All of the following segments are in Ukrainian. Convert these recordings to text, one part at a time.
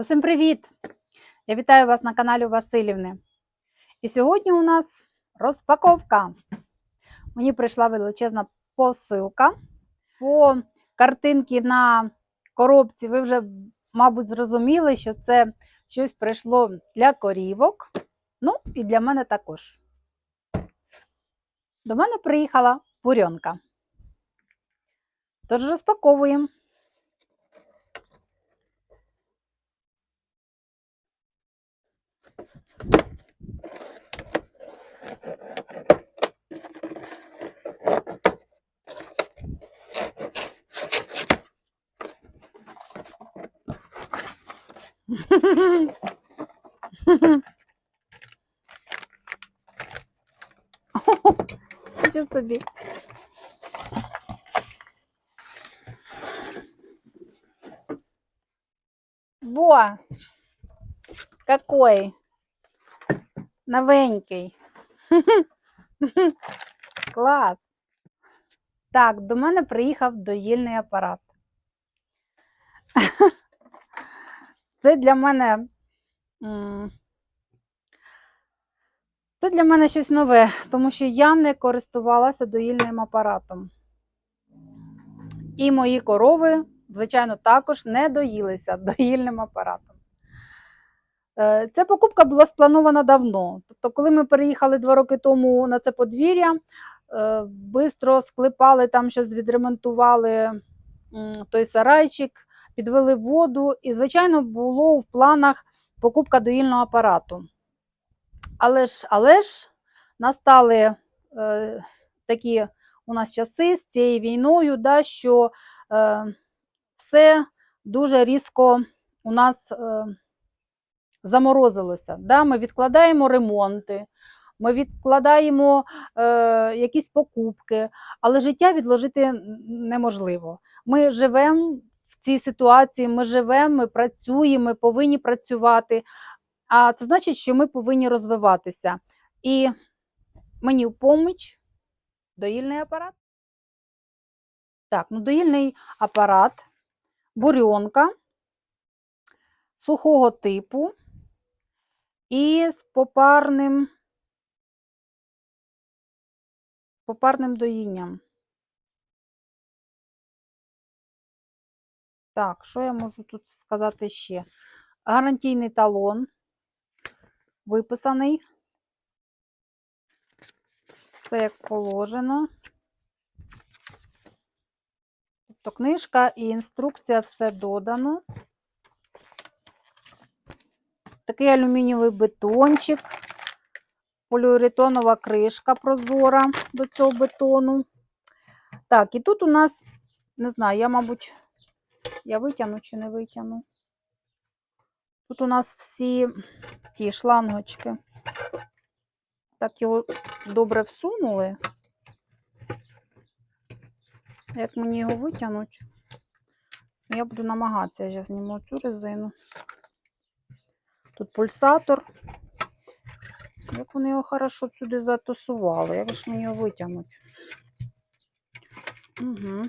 Усім привіт! Я вітаю вас на каналі Васильівни. І сьогодні у нас розпаковка. Мені прийшла величезна посилка. По картинці на коробці ви вже, мабуть, зрозуміли, що це щось прийшло для корівок. Ну, і для мене також. До мене приїхала бурьонка. Тож розпаковуємо. Нічого собі. Во! Какой! Новенький. Клас! Так, до мене приїхав доїльний апарат. Це для мене. Це для мене щось нове, тому що я не користувалася доїльним апаратом. І мої корови, звичайно, також не доїлися доїльним апаратом. Е, Ця покупка була спланована давно. Тобто, коли ми переїхали два роки тому на це подвір'я, е, бистро склепали там щось, відремонтували той сарайчик, підвели воду, і, звичайно, було в планах покупка доїльного апарату. Але ж, але ж настали е, такі у нас часи з цією війною, да, що е, все дуже різко у нас е, заморозилося. Да? Ми відкладаємо ремонти, ми відкладаємо е, якісь покупки, але життя відложити неможливо. Ми живемо цій ситуації, ми живемо, ми працюємо, ми повинні працювати. А це значить, що ми повинні розвиватися. І мені в поміч доїльний апарат. Так, ну доїльний апарат, бурьонка сухого типу і з попарним, попарним доїнням. Так, що я можу тут сказати ще? Гарантійний талон виписаний. Все як положено. Тобто книжка і інструкція все додано. Такий алюмінієвий бетончик, поліуретонова кришка прозора до цього бетону. Так, і тут у нас, не знаю, я, мабуть, я витягну чи не витягну. Тут у нас всі ті шлангочки. Так його добре всунули. Як мені його витягнуть, я буду намагатися, я зніму цю резину. Тут пульсатор. Як вони його хорошо сюди затусували, як ж мені його витягнуть? Угу.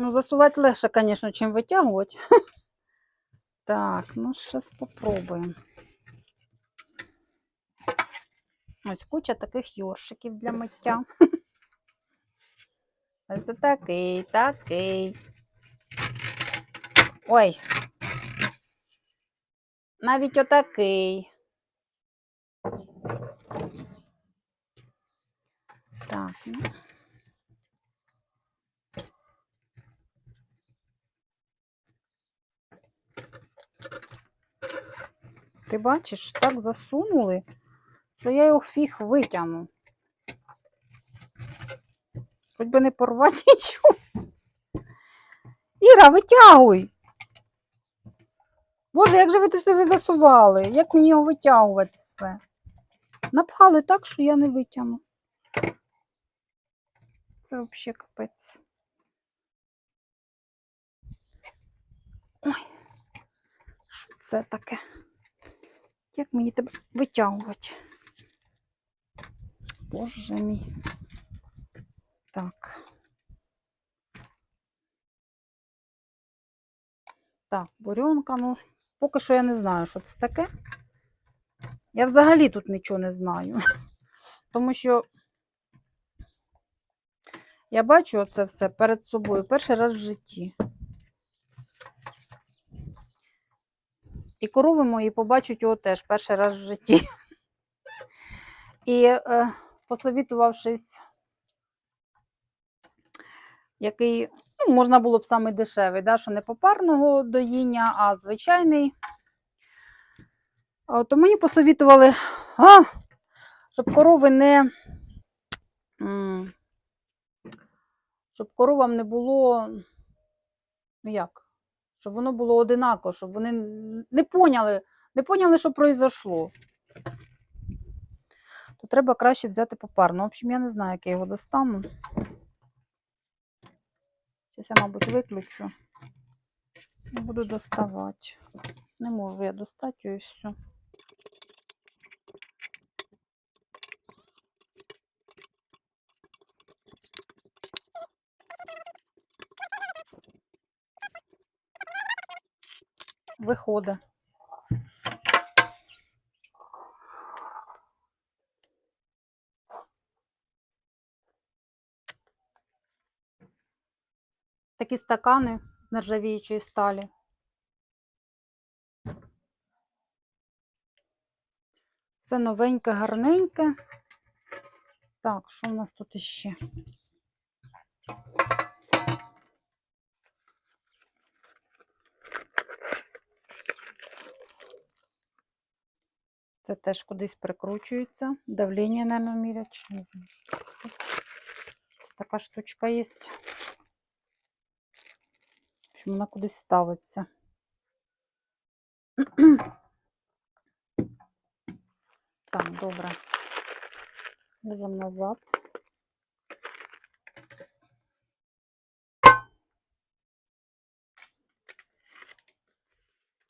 Ну, засувати легше, звісно, чим витягувати. Так, ну зараз спробуємо. Ось куча таких йоршиків для миття. Ось це такий, такий. Ой. Навіть отакий. Так, ну. Ти бачиш, так засунули, що я його фіг витягну. Хоч би не порвати нічого. Іра, витягуй. Боже, як же ви тут собі засували? Як мені його витягувати все? Напхали так, що я не витягну. Це взагалі капець. Ой, що це таке? Як мені тебе витягувати? Боже мій. Так. Так, бурьонка, ну, поки що я не знаю, що це таке. Я взагалі тут нічого не знаю. Тому що я бачу це все перед собою перший раз в житті. І корови мої побачать його теж перший раз в житті. І е, посовітувавшись, який ну, можна було б саме дешевий, да, що не попарного доїння, а звичайний. То мені посовітували, а, щоб корови не. Щоб коровам не було. Ну як? Щоб воно було одинаково, щоб вони не поняли, не поняли, що произошло. То треба краще взяти попарно. В общем, я не знаю, як я його достану. Зараз я, мабуть, виключу. Буду доставати. Не можу я достати і все. Виходить. Такі стакани з нержавіючої сталі. Це новеньке, гарненьке. Так, що в нас тут іще? Це теж кудись прикручується. Давлення, наверное, мірять, не знаю. що це. Це така штучка є. В вона кудись ставиться. Так, добре. Ложимо назад.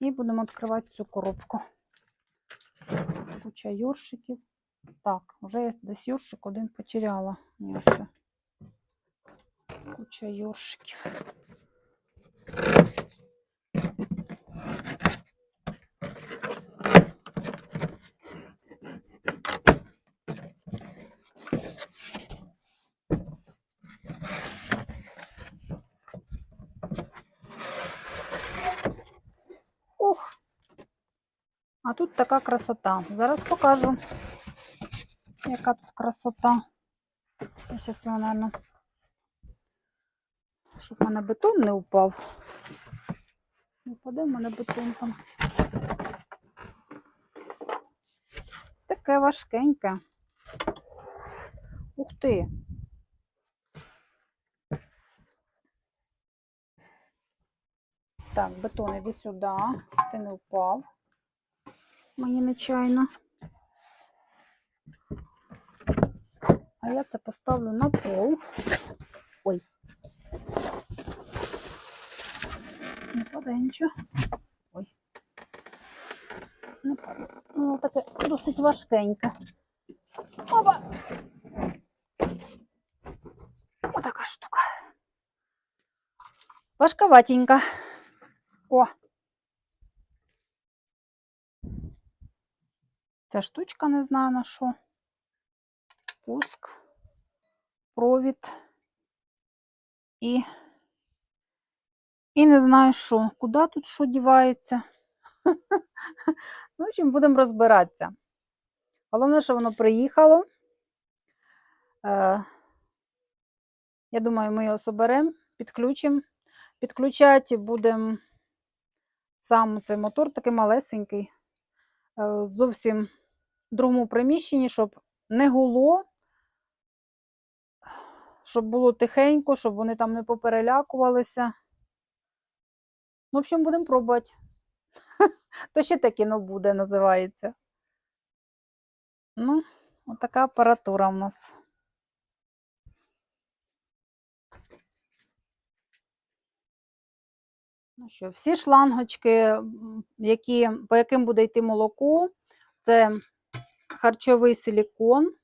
І будемо відкривати цю коробку. Куча юршиків. Так, вже я десь юршик один потеряла. Ні, ось. Куча юршиків. Ух. А така красота. Зараз покажу, яка тут красота. Я зараз його, наверное, щоб в мене бетон не упав. Не в мене бетон там. Таке важкеньке. Ух ти. Так, бетон, іди сюди, щоб ти не впав. Мені нечайно. А я це поставлю на пол. Ой. Не падає нічого. Ой. Не падає. Ну, таке досить важкеньке. Опа! Отака штука. Важковатенька. О! Ця штучка не знаю на що. Пуск, провід і, і не знаю що. Куди тут що дівається. Ну, общем, будемо розбиратися. Головне, що воно приїхало. Е, я думаю, ми його соберемо, підключимо. Підключати будемо сам цей мотор, такий малесенький, е, зовсім другому приміщенні, щоб не гуло, щоб було тихенько, щоб вони там не поперелякувалися. Ну, в общем, будемо пробувати. То ще таке кіно буде, називається. Ну, отака апаратура в нас. Ну що, всі шлангочки, які, по яким буде йти молоко, це харчовий силікон.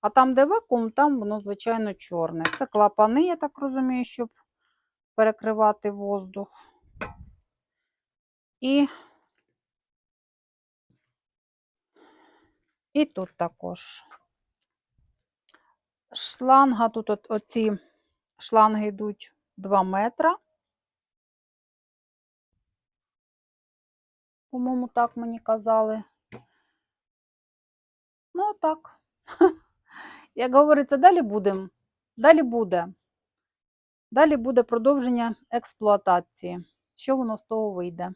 А там, де вакуум, там воно, звичайно, чорне. Це клапани, я так розумію, щоб перекривати воздух. І, і тут також. Шланга, тут от, оці шланги йдуть 2 метра. По-моєму, так мені казали. Ну, так. Як говориться, далі будемо. Далі буде. Далі буде продовження експлуатації. Що воно з того вийде?